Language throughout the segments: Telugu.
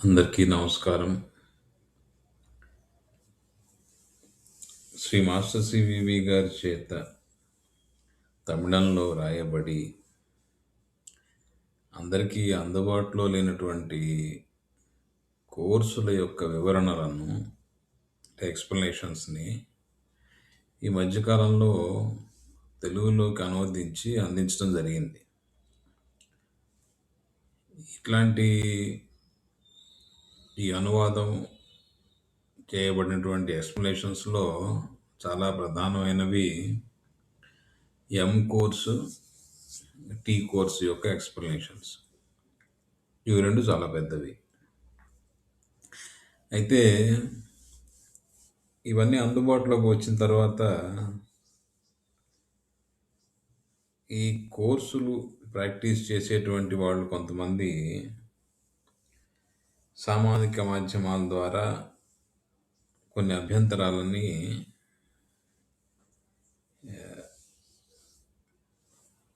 అందరికీ నమస్కారం. శ్రీ మాస్టర్ సివివి గారి చేత తమిళంలో రాయబడి అందరికీ అందుబాటులో లేనటువంటి కోర్సుల యొక్క వివరణలను ఎక్స్ప్లెనేషన్స్ని ఈ మధ్యకాలంలో తెలుగులోకి అనువదించి అందించడం జరిగింది. ఇట్లాంటి ఈ అనువాదం చేయబడినటువంటి ఎక్స్ప్లెనేషన్స్లో చాలా ప్రధానమైనవి ఎం కోర్సు టీ కోర్సు యొక్క ఎక్స్ప్లెనేషన్స్. ఇవి రెండు చాలా పెద్దవి. అయితే ఇవన్నీ అందుబాటులోకి వచ్చిన తర్వాత ఈ కోర్సులు ప్రాక్టీస్ చేసేటువంటి వాళ్ళు కొంతమంది సామాజిక మాధ్యమాల ద్వారా కొన్ని అభ్యంతరాలని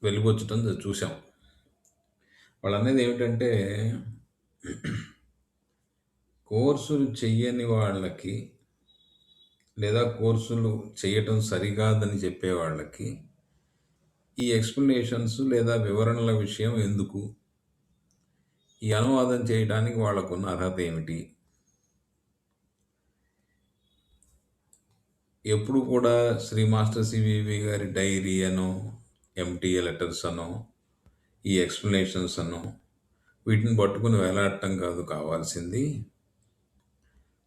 వెలుగొచ్చటం చూసాం వాళ్ళు అనేది ఏమిటంటే కోర్సులు చెయ్యని వాళ్ళకి లేదా కోర్సులు చేయటం సరికాదని చెప్పే వాళ్ళకి ఈ ఎక్స్ప్లెనేషన్స్ లేదా వివరణల విషయం ఎందుకు? ఈ అనువాదం చేయడానికి వాళ్ళకున్న అర్హత ఏమిటి? ఎప్పుడు కూడా శ్రీ మాస్టర్ సివివి గారి డైరీ అనో ఎంటీఏ లెటర్స్ అనో ఈ ఎక్స్ప్లెనేషన్స్ అనో వీటిని పట్టుకుని వేలాడటం కాదు కావాల్సింది.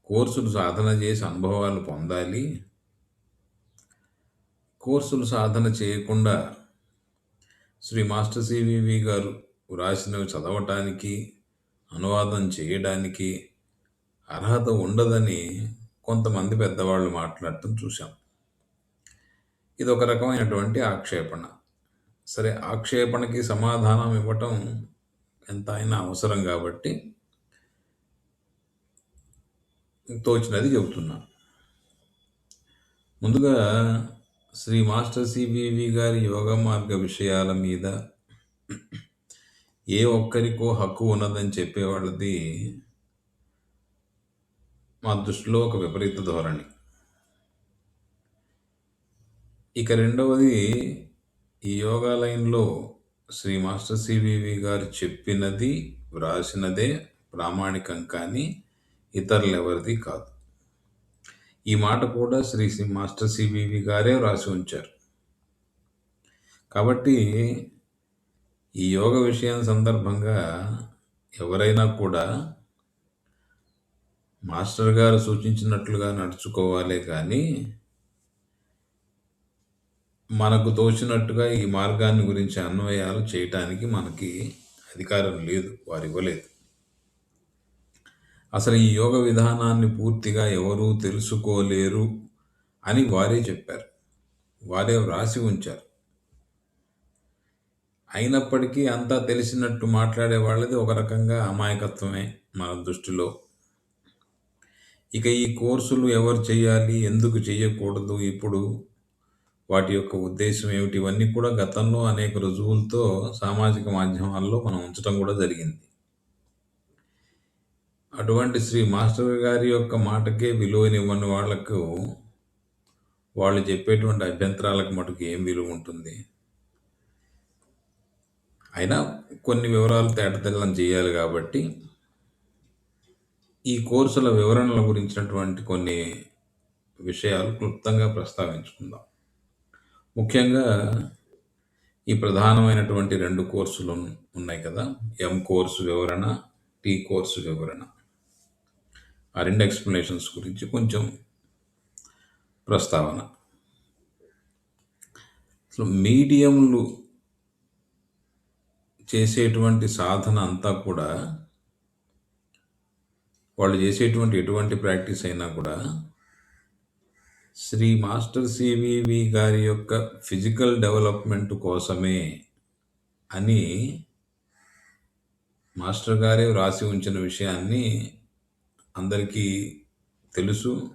కోర్సులు సాధన చేసి అనుభవాలు పొందాలి. కోర్సులు సాధన చేయకుండా శ్రీ మాస్టర్ సివివి గారు వ్రాసినవి చదవటానికి అనువాదం చేయడానికి అర్హత ఉండదని కొంతమంది పెద్దవాళ్ళు మాట్లాడటం చూశాం. ఇది ఒక రకమైనటువంటి ఆక్షేపణ. సరే ఆక్షేపణకి సమాధానం ఇవ్వటం ఎంత అయినా అవసరం కాబట్టి తోచినది చెబుతున్నా. ముందుగా శ్రీ మాస్టర్ సిబివి గారి యోగ మార్గ విషయాల మీద ఏ ఒక్కరికో హక్కు ఉన్నదని చెప్పేవాళ్ళది మా దృష్టిలో ఒక విపరీత ధోరణి. ఇక రెండవది ఈ యోగా లైన్లో శ్రీ మాస్టర్ సివివి గారు చెప్పినది వ్రాసినదే ప్రామాణికం కానీ ఇతరులెవరిది కాదు. ఈ మాట కూడా శ్రీ శ్రీ మాస్టర్ సివివి గారే వ్రాసి ఉంచారు. కాబట్టి ఈ యోగ విషయం సందర్భంగా ఎవరైనా కూడా మాస్టర్ గారు సూచించినట్లుగా నడుచుకోవాలి కానీ మనకు తోచినట్టుగా ఈ మార్గాన్ని గురించి అన్వయాలు చేయటానికి మనకి అధికారం లేదు వారు ఇవ్వలేదు. అసలు ఈ యోగ విధానాన్ని పూర్తిగా ఎవరూ తెలుసుకోలేరు అని వారే చెప్పారు. వారే వ్రాసి ఉంచారు. అయినప్పటికీ అంతా తెలిసినట్టు మాట్లాడే వాళ్ళది ఒక రకంగా అమాయకత్వమే మన దృష్టిలో. ఇక ఈ కోర్సులు ఎవరు చేయాలి ఎందుకు చేయకూడదు ఇప్పుడు వాటి యొక్క ఉద్దేశం ఏమిటి ఇవన్నీ కూడా గతంలో అనేక రుజువులతో సామాజిక మాధ్యమాల్లో మనం ఉంచడం కూడా జరిగింది. అటువంటి శ్రీ మాస్టర్ గారి యొక్క మాటకే విలువనివ్వని వాళ్ళకు వాళ్ళు చెప్పేటువంటి అభ్యంతరాలకు మటుకు ఏం విలువ ఉంటుంది? అయినా కొన్ని వివరాలు తేటతెల్లం చేయాలి కాబట్టి ఈ కోర్సుల వివరణల గురించినటువంటి కొన్ని విషయాలు క్లుప్తంగా ప్రస్తావించుకుందాం. ముఖ్యంగా ఈ ప్రధానమైనటువంటి రెండు కోర్సులు ఉన్నాయి కదా. ఎం కోర్సు వివరణ టీ కోర్సు వివరణ. ఆ రెండు ఎక్స్ప్లెనేషన్స్ గురించి కొంచెం ప్రస్తావన. అసలు మీడియంలు చేసేటువంటి సాధన అంతా కూడా వాళ్ళు చేసేటువంటి ఎటువంటి ప్రాక్టీస్ అయినా కూడా శ్రీ మాస్టర్ సివివి గారి యొక్క ఫిజికల్ డెవలప్మెంట్ కోసమే అని మాస్టర్ గారే వ్రాసి ఉంచిన విషయాన్ని అందరికీ తెలుసు.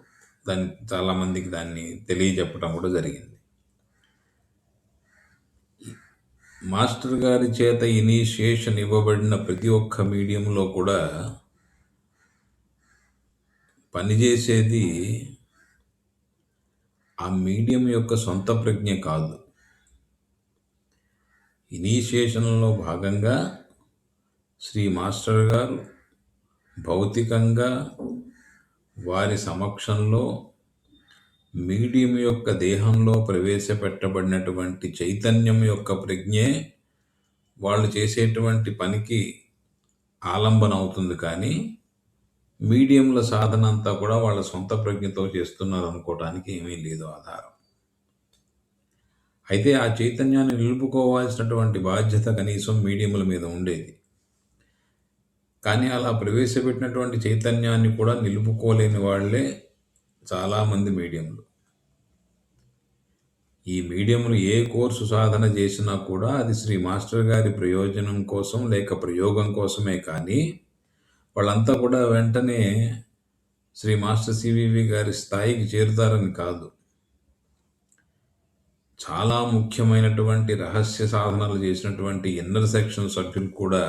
దాన్ని చాలామందికి దాన్ని తెలియజెప్పడం కూడా జరిగింది. మాస్టర్ గారి చేత ఇనీషియేషన్ ఇవ్వబడిన ప్రతి ఒక్క మీడియంలో కూడా పనిచేసేది ఆ మీడియం యొక్క సొంత ప్రజ్ఞ కాదు. ఇనీషియేషన్లో భాగంగా శ్రీ మాస్టర్ గారు భౌతికంగా వారి సమక్షంలో మీడియం యొక్క దేహంలో ప్రవేశపెట్టబడినటువంటి చైతన్యం యొక్క ప్రజ్ఞే వాళ్ళు చేసేటువంటి పనికి ఆలంబన అవుతుంది కానీ మీడియంల సాధన అంతా కూడా వాళ్ళ సొంత ప్రజ్ఞతో చేస్తున్నారు అనుకోవటానికి ఏమీ లేదు ఆధారం. అయితే ఆ చైతన్యాన్ని నిలుపుకోవాల్సినటువంటి బాధ్యత కనీసం మీడియంల మీద ఉండేది. కానీ అలా ప్రవేశపెట్టినటువంటి చైతన్యాన్ని కూడా నిలుపుకోలేని వాళ్ళే చాలామంది మీడియంలు. ఈ మీడియంలు ఏ కోర్సు సాధన చేసినా కూడా అది శ్రీ మాస్టర్ గారి ప్రయోజనం కోసం లేక ప్రయోగం కోసమే కానీ వాళ్ళంతా కూడా వెంటనే శ్రీ మాస్టర్ సివివి గారి స్థాయికి చేరుతారని కాదు. చాలా ముఖ్యమైనటువంటి రహస్య సాధనలు చేసినటువంటి ఇన్నర్ సెక్షన్ సభ్యులు కూడా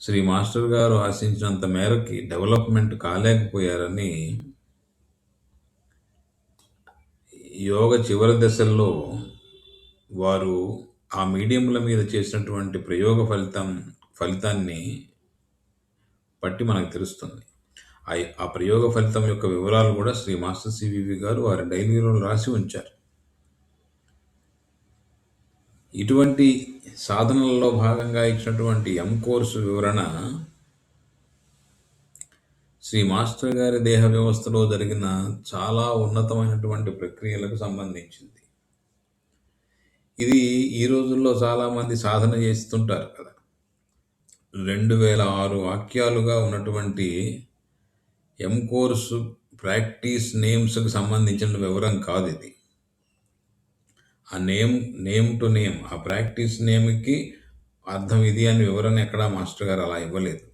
శ్రీ మాస్టర్ గారు ఆశించినంత మేరకి డెవలప్మెంట్ కాలేకపోయారని యోగ చివరి దశల్లో వారు ఆ మీడియంల మీద చేసినటువంటి ప్రయోగ ఫలితం ఫలితాన్ని బట్టి మనకు తెలుస్తుంది. ఆ ఆ ప్రయోగ ఫలితం యొక్క వివరాలు కూడా శ్రీ మాస్టర్ సివివి గారు వారి డైరీలో రాసి ఉంచారు. ఇటువంటి సాధనలలో భాగంగా ఇచ్చినటువంటి ఎం కోర్సు వివరణ శ్రీ మాస్టర్ గారి దేహ వ్యవస్థలో జరిగిన చాలా ఉన్నతమైనటువంటి ప్రక్రియలకు సంబంధించింది. ఇది ఈ రోజుల్లో చాలామంది సాధన చేస్తుంటారు కదా. రెండు వేల ఆరు వాక్యాలుగా ఉన్నటువంటి ఎం కోర్సు ప్రాక్టీస్ నేమ్స్కి సంబంధించిన వివరం కాదు ఇది. ఆ నేమ్ నేమ్ టు నేమ్ ఆ ప్రాక్టీస్ నేమ్కి అర్థం ఇది అని వివరణ ఎక్కడా మాస్టర్ గారు అలా ఇవ్వలేదు.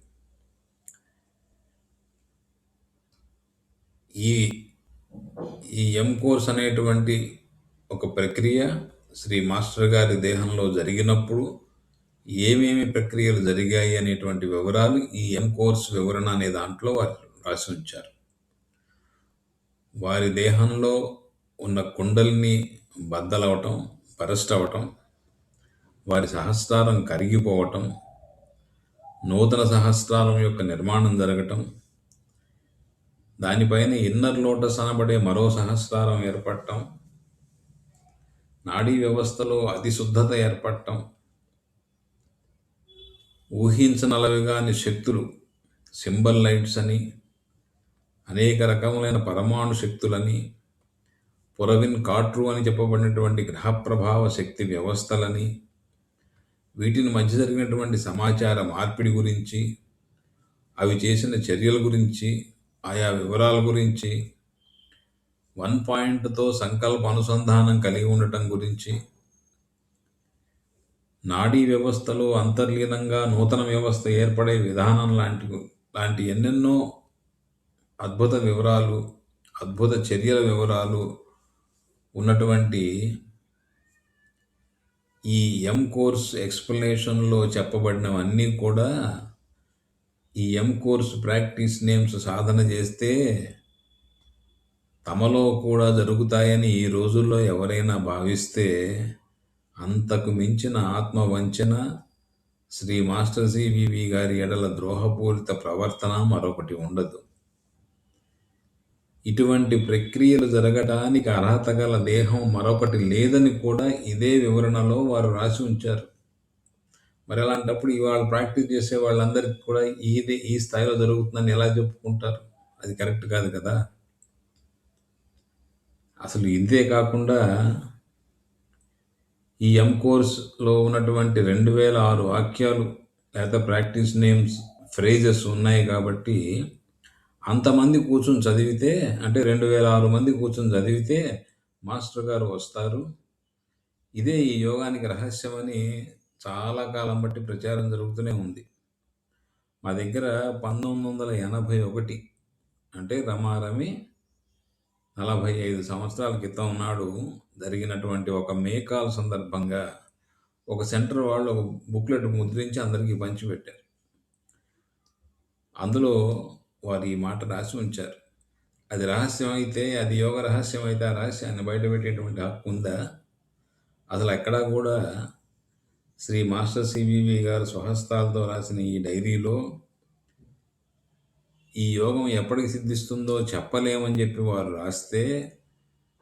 ఈ ఈ ఎం కోర్స్ అనేటువంటి ఒక ప్రక్రియ శ్రీ మాస్టర్ గారి దేహంలో జరిగినప్పుడు ఏమేమి ప్రక్రియలు జరిగాయి అనేటువంటి వివరాలు ఈ ఎం కోర్స్ వివరణ అనే దాంట్లో వారు రాసి ఉంచారు. వారి దేహంలో ఉన్న కుండల్ని బద్దలవటం బరస్ట్ అవటం వారి సహస్రారం కరిగిపోవటం నూతన సహస్రారం యొక్క నిర్మాణం జరగటం దానిపైన ఇన్నర్ లోటస్ అనబడే మరో సహస్రారం ఏర్పడటం నాడీ వ్యవస్థలో అతిశుద్ధత ఏర్పడటం ఊహించనలవిగాని శక్తులు సింబల్ లైట్స్ అని అనేక రకములైన పరమాణు శక్తులని పురవిన్ కాట్రు అని చెప్పబడినటువంటి గ్రహ ప్రభావ శక్తి వ్యవస్థలని వీటిని మధ్య జరిగినటువంటి సమాచార మార్పిడి గురించి అవి చేసిన చర్యల గురించి ఆయా వివరాల గురించి వన్ పాయింట్తో సంకల్ప అనుసంధానం కలిగి ఉండటం గురించి నాడీ వ్యవస్థలో అంతర్లీనంగా నూతన వ్యవస్థ ఏర్పడే విధానం లాంటి లాంటి ఎన్నెన్నో అద్భుత వివరాలు అద్భుత చర్యల వివరాలు ఉన్నటువంటి ఈ ఎం కోర్స్ ఎక్స్ప్లెనేషన్లో చెప్పబడినవన్నీ కూడా ఈ ఎం కోర్స్ ప్రాక్టీస్ నేమ్స్ సాధన చేస్తే తమలో కూడా జరుగుతాయని ఈ రోజుల్లో ఎవరైనా భావిస్తే అంతకు మించిన ఆత్మవంచన శ్రీ మాస్టర్ సివివి గారి ఎడల ద్రోహపూరిత ప్రవర్తన మరొకటి ఉండదు. ఇటువంటి ప్రక్రియలు జరగటానికి అర్హత గల దేహం మరొకటి లేదని కూడా ఇదే వివరణలో వారు రాసి ఉంచారు. మరి అలాంటప్పుడు ఇవాళ ప్రాక్టీస్ చేసే వాళ్ళందరికీ కూడా ఇది ఈ స్థాయిలో జరుగుతుందని ఎలా చెప్పుకుంటారు? అది కరెక్ట్ కాదు కదా? అసలు ఇంతే కాకుండా ఈ ఎం కోర్స్లో ఉన్నటువంటి రెండు వేల ఆరు వాక్యాలు లేదా ప్రాక్టీస్ నేమ్స్ ఫ్రేజెస్ ఉన్నాయి కాబట్టి అంతమంది కూర్చొని చదివితే అంటే రెండు వేల ఆరు మంది కూర్చొని చదివితే మాస్టర్ గారు వస్తారు. ఇదే ఈ యోగానికి రహస్యమని చాలా కాలం బట్టి ప్రచారం జరుగుతూనే ఉంది. మా దగ్గర పంతొమ్మిది వందల ఎనభై ఒకటి అంటే రమారమి నలభై ఐదు సంవత్సరాల క్రితం నాడు జరిగినటువంటి ఒక మేకాల్ సందర్భంగా ఒక సెంటర్ వాళ్ళు ఒక బుక్లెట్ ముద్రించి అందరికీ పంచిపెట్టారు. అందులో వారు ఈ మాట రాసి ఉంచారు. అది రహస్యం అయితే అది యోగ రహస్యం అయితే ఆ రహస్యాన్ని బయటపెట్టేటువంటి హక్కు ఉందా? అసలు ఎక్కడా కూడా శ్రీ మాస్టర్ సిబివి గారు స్వహస్తాలతో రాసిన ఈ డైరీలో ఈ యోగం ఎప్పటికి సిద్ధిస్తుందో చెప్పలేమని చెప్పి వారు రాస్తే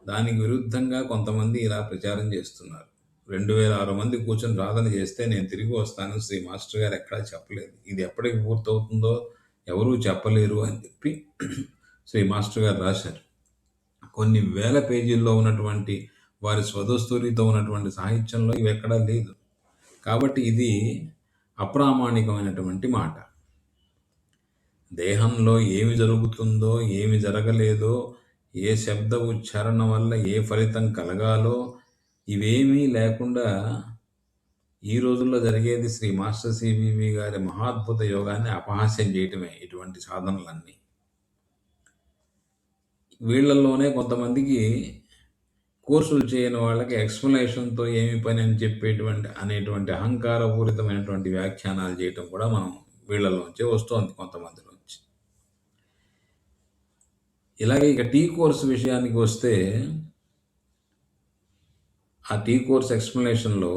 దానికి విరుద్ధంగా కొంతమంది ఇలా ప్రచారం చేస్తున్నారు. రెండు వేల ఆరు మంది కూర్చొని సాధన చేస్తే నేను తిరిగి వస్తాను శ్రీ మాస్టర్ గారు ఎక్కడా చెప్పలేదు. ఇది ఎప్పటికి పూర్తవుతుందో ఎవరూ చెప్పలేరు అని చెప్పి శ్రీ మాస్టర్ గారు రాశారు. కొన్ని వేల పేజీల్లో ఉన్నటువంటి వారి స్వదస్తూరితో ఉన్నటువంటి సాహిత్యంలో ఇవి ఎక్కడా లేదు. కాబట్టి ఇది అప్రామాణికమైనటువంటి మాట. దేహంలో ఏమి జరుగుతుందో ఏమి జరగలేదో ఏ శబ్ద ఉచ్చారణ వల్ల ఏ ఫలితం కలగాలో ఇవేమీ లేకుండా ఈ రోజుల్లో జరిగేది శ్రీ మాస్టర్ సివివి గారి మహాద్భుత యోగాన్ని అపహాస్యం చేయటమే ఇటువంటి సాధనలన్నీ. వీళ్ళల్లోనే కొంతమందికి కోర్సులు చేయని వాళ్ళకి ఎక్స్ప్లెనేషన్తో ఏమి పని అని చెప్పేటువంటి అనేటువంటి అహంకారపూరితమైనటువంటి వ్యాఖ్యానాలు చేయటం కూడా మనం వీళ్ళలోంచే వస్తోంది కొంతమందిలోంచి. ఇలాగే ఇక టీ కోర్స్ విషయానికి వస్తే ఆ టీ కోర్స్ ఎక్స్ప్లెనేషన్లో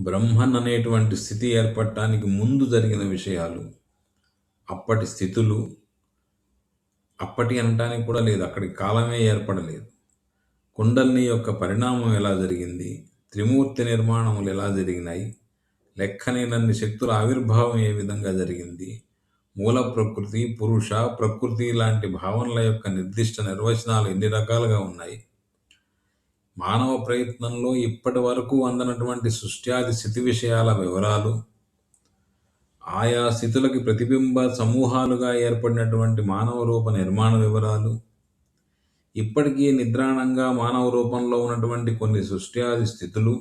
బ్రహ్మన్ అనేటువంటి స్థితి ఏర్పడటానికి ముందు జరిగిన విషయాలు అప్పటి స్థితులు అప్పటి అనటానికి కూడా లేదు అక్కడికి కాలమే ఏర్పడలేదు. కుండల్ని యొక్క పరిణామం ఎలా జరిగింది త్రిమూర్తి నిర్మాణములు ఎలా జరిగినాయి లెక్కనేనన్ని శక్తుల ఆవిర్భావం ఏ విధంగా జరిగింది మూల ప్రకృతి పురుష ప్రకృతి లాంటి భావనల యొక్క నిర్దిష్ట నిర్వచనాలు ఎన్ని రకాలుగా ఉన్నాయి మానవ ప్రయత్నంలో ఇప్పటి వరకు అందనటువంటి సృష్ట్యాది స్థితి విషయాల వివరాలు ఆయా స్థితులకి ప్రతిబింబ సమూహాలుగా ఏర్పడినటువంటి మానవ రూప నిర్మాణ వివరాలు ఇప్పటికీ నిద్రాణంగా మానవ రూపంలో ఉన్నటువంటి కొన్ని సృష్ట్యాది స్థితులు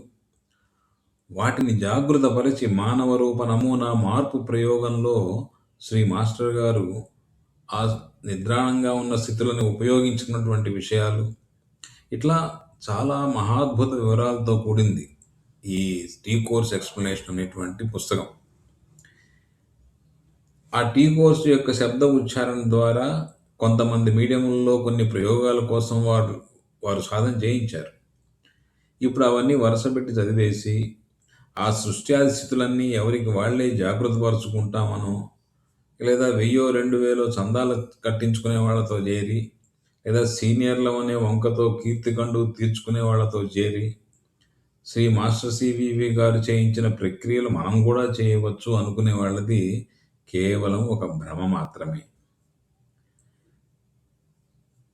వాటిని జాగృతపరిచి మానవ రూప నమూనా మార్పు ప్రయోగంలో శ్రీ మాస్టర్ గారు ఆ నిద్రాణంగా ఉన్న స్థితులను ఉపయోగించుకున్నటువంటి విషయాలు. ఇట్లా చాలా మహాద్భుత వివరాలతో కూడింది ఈ టీ కోర్స్ ఎక్స్ప్లెనేషన్ అనేటువంటి పుస్తకం. ఆ టీ కోర్స్ యొక్క శబ్ద ఉచ్చారణ ద్వారా కొంతమంది మీడియంలో కొన్ని ప్రయోగాల కోసం వారు వారు సాధన చేయించారు. ఇప్పుడు అవన్నీ వరుసపెట్టి చదివేసి ఆ సృష్ట్యాది స్థితులన్నీ ఎవరికి వాళ్ళే జాగ్రత్తపరుచుకుంటామనో లేదా వెయ్యో రెండు వేలో చందాలు కట్టించుకునే వాళ్ళతో చేరి లేదా సీనియర్ల అనే వంకతో కీర్తికండు తీర్చుకునే వాళ్ళతో చేరి శ్రీ మాస్టర్ సివివి గారు చేయించిన ప్రక్రియలు మనం కూడా చేయవచ్చు అనుకునే వాళ్ళది కేవలం ఒక భ్రమ మాత్రమే.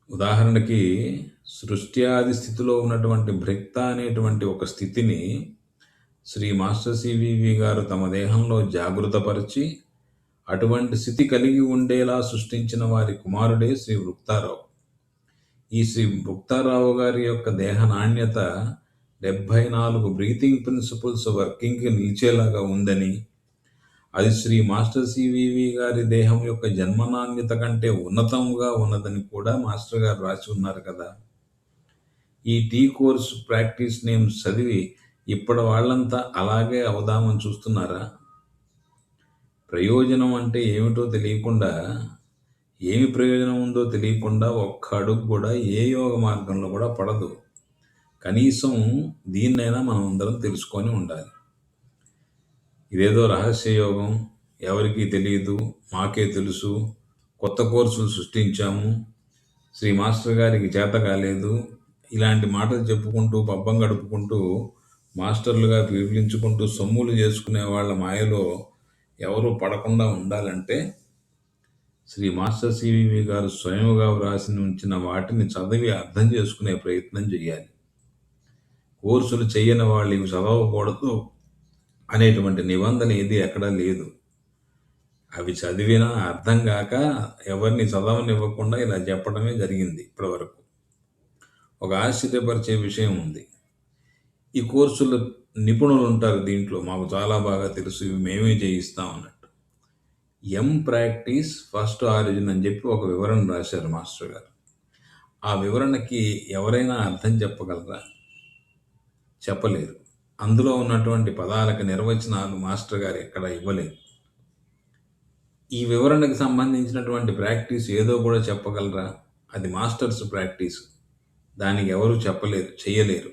ఉదాహరణకి సృష్ట్యాది స్థితిలో ఉన్నటువంటి భ్రక్త అనేటువంటి ఒక స్థితిని శ్రీ మాస్టర్ సివివి గారు తమ దేహంలో జాగృతపరిచి అటువంటి స్థితి కలిగి ఉండేలా సృష్టించిన వారి కుమారుడే శ్రీ వృక్తారావు ఈ శ్రీ వృక్తారావు గారి యొక్క దేహ నాణ్యత డెబ్భై నాలుగు బ్రీతింగ్ ప్రిన్సిపల్స్ వర్కింగ్కి నిలిచేలాగా ఉందని అది శ్రీ మాస్టర్ సివివి గారి దేహం యొక్క జన్మ నాణ్యత కంటే ఉన్నతంగా ఉన్నదని కూడా మాస్టర్ గారు రాసి ఉన్నారు కదా. ఈ టీ కోర్స్ ప్రాక్టీస్ నేమ్స్ చదివి ఇప్పటి వాళ్ళంతా అలాగే అవుదామని చూస్తున్నారా? ప్రయోజనం అంటే ఏమిటో తెలియకుండా ఏమి ప్రయోజనం ఉందో తెలియకుండా ఒక్క అడుగు కూడా ఏ యోగ మార్గంలో కూడా పడదు. కనీసం దీన్నైనా మనం అందరం తెలుసుకొని ఉండాలి. ఇదేదో రహస్య యోగం. ఎవరికీ తెలియదు మాకే తెలుసు. కొత్త కోర్సులు సృష్టించాము. శ్రీ మాస్టర్ గారికి చేత కాలేదు. ఇలాంటి మాటలు చెప్పుకుంటూ పబ్బం గడుపుకుంటూ మాస్టర్లుగా పిలిపించుకుంటూ సొమ్ములు చేసుకునే వాళ్ళ మాయలో ఎవరు పడకుండా ఉండాలంటే శ్రీ మాస్టర్ సివివి గారు స్వయంగా వ్రాసి ఉంచిన వాటిని చదివి అర్థం చేసుకునే ప్రయత్నం చేయాలి. కోర్సులు చేయని వాళ్ళు ఇవి చదవకూడదు అనేటువంటి నిబంధన ఏది ఎక్కడా లేదు. అవి చదివినా అర్థం కాక ఎవరిని చదవనివ్వకుండా ఇలా చెప్పడమే జరిగింది ఇప్పటివరకు. ఒక ఆశ్చర్యపరిచే విషయం ఉంది. ఈ కోర్సులు నిపుణులు ఉంటారు దీంట్లో మాకు చాలా బాగా తెలుసు ఇవి మేమే చేయిస్తాం అన్నట్టు. ఎం ప్రాక్టీస్ ఫస్ట్ ఆరిజిన్ అని చెప్పి ఒక వివరణ రాశారు మాస్టర్ గారు. ఆ వివరణకి ఎవరైనా అర్థం చెప్పగలరా? చెప్పలేరు అందులో ఉన్నటువంటి పదాలకు నిర్వచనాలు మాస్టర్ గారు ఎక్కడ ఇవ్వలేదు. ఈ వివరణకు సంబంధించినటువంటి ప్రాక్టీస్ ఏదో కూడా చెప్పగలరా? అది మాస్టర్స్ ప్రాక్టీస్. దానికి ఎవరు చెప్పలేరు చేయలేరు.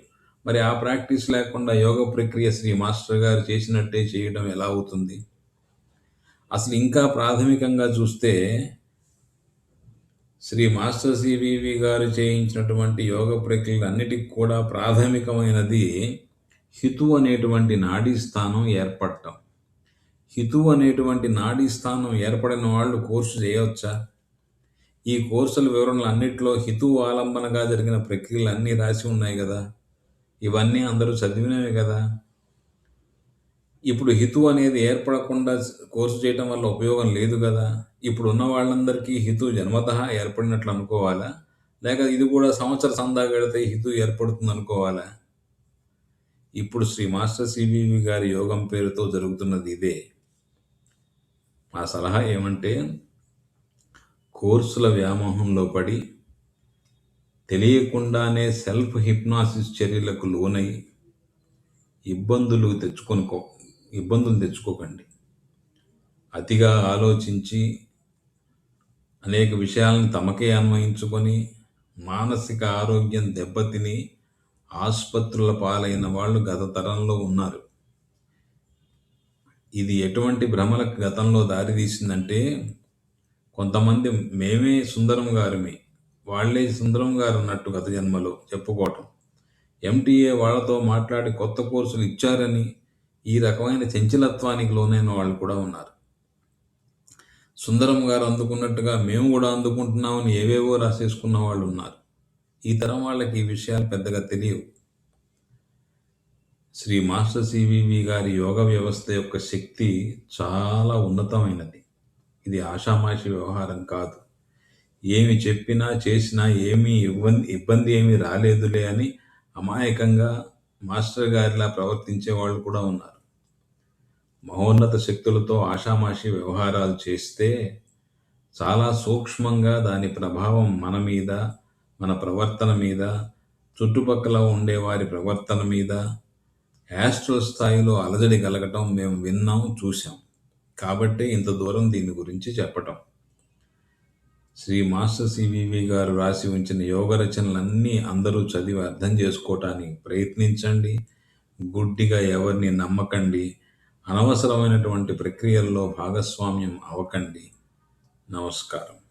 మరి ఆ ప్రాక్టీస్ లేకుండా యోగ ప్రక్రియ శ్రీ మాస్టర్ గారు చేసినట్టే చేయడం ఎలా అవుతుంది? అసలు ఇంకా ప్రాథమికంగా చూస్తే శ్రీ మాస్టర్ సివివి గారు చేయించినటువంటి యోగ ప్రక్రియలు అన్నిటికి కూడా ప్రాథమికమైనది హితు అనేటువంటి నాడీ స్థానం ఏర్పడటం. హితు అనేటువంటి నాడీ స్థానం ఏర్పడిన వాళ్ళు కోర్సు చేయవచ్చా? ఈ కోర్సుల వివరణలు అన్నింటిలో హితు ఆలంబనగా జరిగిన ప్రక్రియలు అన్నీ రాసి ఉన్నాయి కదా. ఇవన్నీ అందరూ చదివినవే కదా. ఇప్పుడు హితు అనేది ఏర్పడకుండా కోర్సు చేయటం వల్ల ఉపయోగం లేదు కదా. ఇప్పుడు ఉన్న వాళ్ళందరికీ హితు జన్మత ఏర్పడినట్లు అనుకోవాలా? లేక ఇది కూడా సంవత్సర సందా గడితే హితు ఏర్పడుతుంది అనుకోవాలా ఇప్పుడు శ్రీ మాస్టర్ సివివి గారి యోగం పేరుతో జరుగుతున్నది ఇదే. మా సలహా ఏమంటే కోర్సుల వ్యామోహంలో పడి తెలియకుండానే సెల్ఫ్ హిప్నాసిస్ చర్యలకు లోనై ఇబ్బందులు తెచ్చుకొనుకో ఇబ్బందులు తెచ్చుకోకండి. అతిగా ఆలోచించి అనేక విషయాలను తమకే అన్వయించుకొని మానసిక ఆరోగ్యం దెబ్బతిని ఆసుపత్రుల పాలైన వాళ్ళు గత తరంలో ఉన్నారు. ఇది ఎటువంటి భ్రమలకు గతంలో దారితీసిందంటే కొంతమంది మేమే సుందరం గారిమే. వాళ్ళే సుందరం గారు అన్నట్టు గత జన్మలో చెప్పుకోవటం. ఎంటీఏ వాళ్ళతో మాట్లాడి కొత్త కోర్సులు ఇచ్చారని ఈ రకమైన చంచలత్వానికి లోనైన వాళ్ళు కూడా ఉన్నారు. సుందరం గారు అందుకున్నట్టుగా మేము కూడా అందుకుంటున్నామని ఏవేవో రాసేసుకున్న వాళ్ళు ఉన్నారు. ఈ తరం వాళ్ళకి ఈ విషయాలు పెద్దగా తెలియవు. శ్రీ మాస్టర్ సివివి గారి యోగ వ్యవస్థ యొక్క శక్తి చాలా ఉన్నతమైనది. ఇది ఆషామాషి వ్యవహారం కాదు. ఏమి చెప్పినా చేసినా ఏమీ ఇబ్బంది ఇబ్బంది ఏమీ రాలేదులే అని అమాయకంగా మాస్టర్ గారిలా ప్రవర్తించే వాళ్ళు కూడా ఉన్నారు. మహోన్నత శక్తులతో ఆషామాషి వ్యవహారాలు చేస్తే చాలా సూక్ష్మంగా దాని ప్రభావం మన మీద మన ప్రవర్తన మీద చుట్టుపక్కల ఉండే వారి ప్రవర్తన మీద యాస్ట్రల్ స్థాయిలో అలజడి కలగటం మేము విన్నాం చూసాం కాబట్టే ఇంత దూరం దీని గురించి చెప్పటం. శ్రీ మాస్టర్ సివివి గారు రాసి ఉంచిన యోగ రచనలన్నీ అందరూ చదివి అర్థం చేసుకోవటానికి ప్రయత్నించండి. గుడ్డిగా ఎవరిని నమ్మకండి. అనవసరమైనటువంటి ప్రక్రియల్లో భాగస్వామ్యం అవ్వకండి నమస్కారం.